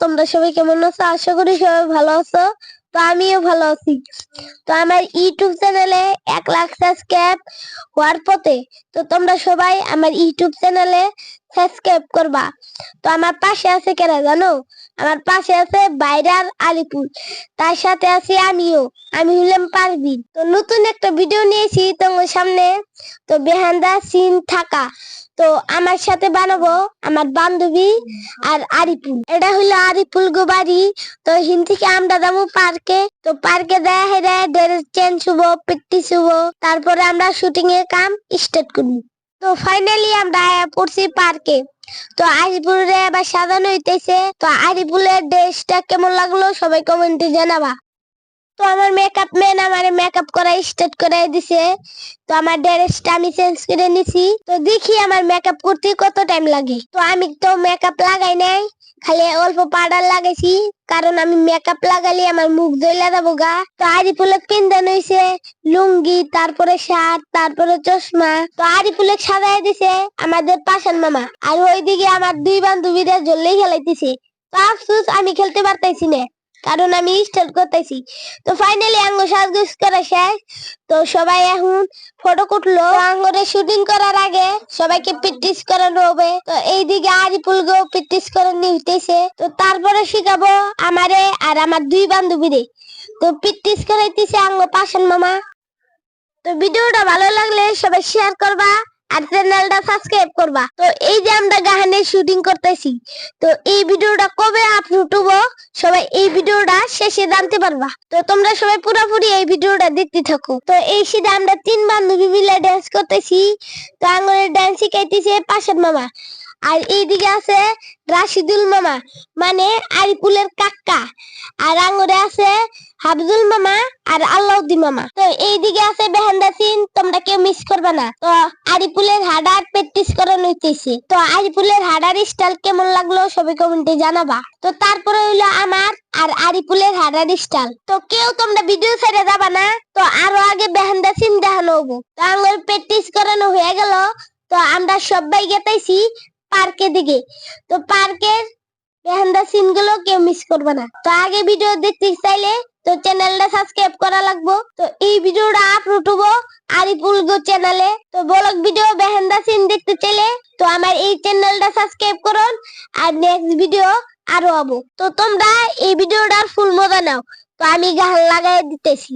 তোমরা সবাই কেমন আছো? আশা করি সবাই ভালো আছো। তো আমিও ভালো আছি। তো আমার ইউটিউব চ্যানেলে এক লাখ সাবস্ক্রাইব হওয়ার পথে তো তোমরা সবাই আমার ইউটিউব চ্যানেলে সাবস্ক্রাইব করবা। তো আমার পাশে আছে কেনা জানো? আমার পাশে আছে বাইরার আলিপুর। তার সাথে আছি আমিও। আমি হলাম পারবিন তো নতুন একটা ভিডিও নিয়েছি তোমার সামনে। তো বেহান্দা সিন থাকা। তো আমার সাথে বানাবো আমার বান্ধবী আর আরিপুল এটা হলো আরিপুল গো বাড়ি তো হিন আমরা যাব পার্কে। তো পার্কে দেয়া হেরে ড্রেস চেঞ্জ হব প্র্যাকটিস হব তারপরে আমরা শুটিং এর কাম স্টার্ট করব। তো ফাইনালি আমরা পড়ছি পার্কে। তো আরিপুরে আবার সাজানো হইতেছে। তো আরিপুলের ড্রেসটা কেমন লাগল সবাই কমেন্টে জানাবা। তো আমার মেকআপ ম্যান আমার মেকআপ করা স্টার্ট করাই দিছে। তো আমার ড্রেসটা আমি চেঞ্জ করে নিছি। তো দেখি আমার মেকআপ করতে কত টাইম লাগে। তো আমি তো মেকআপ লাগাই নাই। খালি অল্প পাউডার লাগাইছি, কারণ আমি মেকআপ লাগালে আমার মুখ ধইলা যাব গা। তো আরিফুলে পিন্দান হইছে লুঙ্গি, তারপরে শার্ট, তারপরে চশমা। তো আরিফুলে সাজাই দিছে আমাদের পাশান মামা। আর ওইদিকে আমার দুই বান্ধবীরা জ্বললেই খেলাইতেছে। তো আফসোস, আমি খেলতে পারতেছি না। কারণ আমি স্টার্ট করতেছি। তো ফাইনালি আঙ্গ সাজগুজ করা শেষ। তো সবাই এখন ফটো কুটলো আঙ্গরে শুটিং করার আগে সবাইকে প্র্যাকটিস করানো হবে। তো এইদিকে আরিপুল গো প্র্যাকটিস করে নিতেছে তো তারপরে শিখাবো আমারে আর আমার দুই বান্ধবীরে। তো প্র্যাকটিস করাইতেছে আঙ্গ পাশান মামা। তো ভিডিওটা ভালো লাগলে সবাই শেয়ার করবা। আর চ্যানেলটা সাবস্ক্রাইব করবা। তো এই যে আমরা গাহানের শুটিং করতেছি, তো এই ভিডিওটা কবে আপলোড হব, সবাই এই ভিডিওটা শেষে জানতে পারবা। তো তোমরা সবাই পুরোপুরি এই ভিডিওটা দেখতে থাকো। তো এই সিধে আমরা তিন বান্ধবী মিলে ড্যান্স করতেছি। তো আঙ্গুলের ড্যান্স শিখাইতেছে পাশের মামা। আর এইদিকে আছে রাশিদুল মামা মানে আরিপুলের কাকা। আর আঙ্গুরে আছে হাফজুল মামা আর আল্লাউদ্দিন মামা। তো এইদিকে আছে বেহান্দা সিন, তোমরা কেউ মিস করবে না। তো আরিপুলের হাডার প্র্যাকটিস করানো হইতেছে। তো আরিপুলের হাডার স্টাইল কেমন লাগল সবাই কমেন্টে জানাবা। তো তারপরে হইল আমার আর আরিপুলের হাডার স্টাইল তো কেউ তোমরা ভিডিও ছেড়ে যাবা না। তো আরও আগে বেহান্দা সিন দেখানো হব। তো আমার প্র্যাকটিস করানো হয়ে গেল। তো আমরা সবাই গেতাইছি পার্কের দিকে। তো পার্কের বেহান্দা সিনগুলো কেউ মিস করবে না। তো আগে ভিডিও দেখতে চাইলে তো চ্যানেলটা সাবস্ক্রাইব করা লাগবো। তো এই ভিডিওটা আপলোড হব আরিপুল গো চ্যানেলে তো ব্লগ ভিডিও বেহান্দা সিন দেখতে চাইলে তো আমার এই চ্যানেলটা সাবস্ক্রাইব করুন আর নেক্সট ভিডিও আরও হব। তো তোমরা এই ভিডিওটার ফুল মজা নাও। তো আমি গান লাগাই দিতেছি।